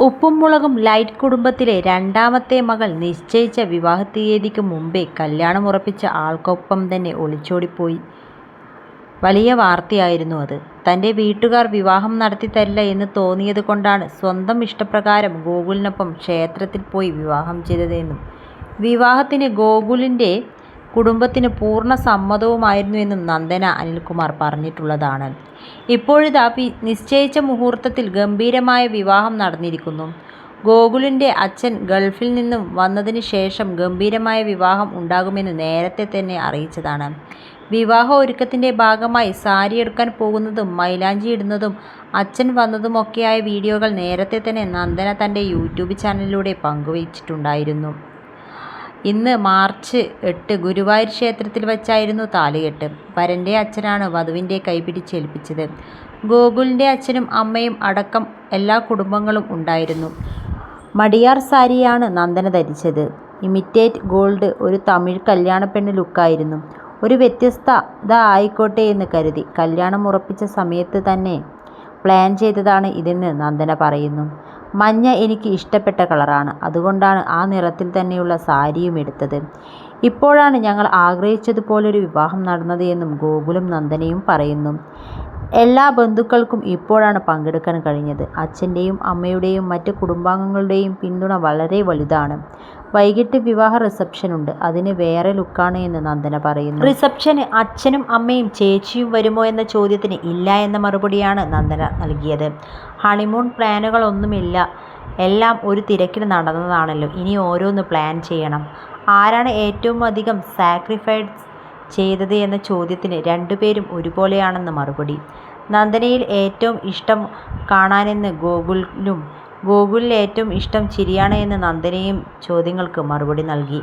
ഉപ്പും മുളകും ലൈറ്റ് കുടുംബത്തിലെ രണ്ടാമത്തെ മകൾ നിശ്ചയിച്ച വിവാഹ തീയതിക്ക് മുമ്പേ കല്യാണം ഉറപ്പിച്ച ആൾക്കൊപ്പം തന്നെ ഒളിച്ചോടിപ്പോയി. വലിയ വാർത്തയായിരുന്നു അത്. തന്റെ വീട്ടുകാർ വിവാഹം നടത്തിത്തരില്ല എന്ന് തോന്നിയത് കൊണ്ടാണ് സ്വന്തം ഇഷ്ടപ്രകാരം ഗോകുലിനൊപ്പം ക്ഷേത്രത്തിൽ പോയി വിവാഹം ചെയ്തതെന്നും വിവാഹത്തിന് ഗോകുലിന്റെ കുടുംബത്തിന് പൂർണ സമ്മതവുമായിരുന്നു എന്നും നന്ദന അനിൽകുമാർ പറഞ്ഞിട്ടുള്ളതാണ്. ഇപ്പോഴിതാ നിശ്ചയിച്ച മുഹൂർത്തത്തിൽ ഗംഭീരമായ വിവാഹം നടന്നിരിക്കുന്നു. ഗോകുലിന്റെ അച്ഛൻ ഗൾഫിൽ നിന്നും വന്നതിന് ശേഷം ഗംഭീരമായ വിവാഹം ഉണ്ടാകുമെന്ന് നേരത്തെ തന്നെ അറിയിച്ചതാണ്. വിവാഹ ഒരുക്കത്തിന്റെ ഭാഗമായി സാരി എടുക്കാൻ പോകുന്നതും മൈലാഞ്ചി ഇടുന്നതും അച്ഛൻ വന്നതുമൊക്കെയായ വീഡിയോകൾ നേരത്തെ തന്നെ നന്ദന തന്റെ യൂട്യൂബ് ചാനലിലൂടെ പങ്കുവച്ചിട്ടുണ്ടായിരുന്നു. ഇന്ന് മാർച്ച് എട്ട് ഗുരുവായൂർ ക്ഷേത്രത്തിൽ വച്ചായിരുന്നു താലികെട്ട്. വരന്റെ അച്ഛനാണ് വധുവിന്റെ കൈപിടിച്ചേൽപ്പിച്ചത്. ഗോകുലിന്റെ അച്ഛനും അമ്മയും അടക്കം എല്ലാ കുടുംബങ്ങളും ഉണ്ടായിരുന്നു. മടിയാർ സാരിയാണ് നന്ദന ധരിച്ചത്. ഇമിറ്റേറ്റ് ഗോൾഡ് ഒരു തമിഴ് കല്യാണ പെണ്ണ് ലുക്കായിരുന്നു. ഒരു വ്യത്യസ്തത ആയിക്കോട്ടെ എന്ന് കരുതി കല്യാണം ഉറപ്പിച്ച സമയത്ത് തന്നെ പ്ലാൻ ചെയ്തതാണ് ഇതെന്ന് നന്ദന പറയുന്നു. മഞ്ഞ എനിക്ക് ഇഷ്ടപ്പെട്ട കളറാണ്. അതുകൊണ്ടാണ് ആ നിറത്തിൽ തന്നെയുള്ള സാരിയും എടുത്തത് ഇപ്പോഴാണ് ഞങ്ങൾ ആഗ്രഹിച്ചതുപോലൊരു വിവാഹം നടന്നത് എന്നും ഗോകുലും നന്ദനയും പറയുന്നു. എല്ലാ ബന്ധുക്കൾക്കും ഇപ്പോഴാണ് പങ്കെടുക്കാൻ കഴിഞ്ഞത്. അച്ഛന്റെയും അമ്മയുടെയും മറ്റ് കുടുംബാംഗങ്ങളുടെയും പിന്തുണ വളരെ വലുതാണ്. വൈകിട്ട് വിവാഹ റിസപ്ഷൻ ഉണ്ട് അതിന് വേറെ ലുക്കാണ് എന്ന് നന്ദന പറയുന്നു. റിസപ്ഷന് അച്ഛനും അമ്മയും ചേച്ചിയും വരുമോ എന്ന ചോദ്യത്തിന് ഇല്ല എന്ന മറുപടിയാണ് നന്ദന നൽകിയത്. ഹണിമൂൺ പ്ലാനുകളൊന്നുമില്ല. എല്ലാം ഒരു തിരക്കിൽ നടന്നതാണല്ലോ. ഇനി ഓരോന്ന് പ്ലാൻ ചെയ്യണം. ആരാണ് ഏറ്റവും അധികം സാക്രിഫൈസ് ചെയ്തത് എന്ന ചോദ്യത്തിന് രണ്ടുപേരും ഒരുപോലെയാണെന്ന് മറുപടി. നന്ദനയിൽ ഏറ്റവും ഇഷ്ടം കാണാനെന്ന് ഗോകുലിനും ഗോകുലിൽ ഏറ്റവും ഇഷ്ടം ചിരിയാണ് എന്ന് നന്ദനയും ചോദ്യങ്ങൾക്ക് മറുപടി നൽകി.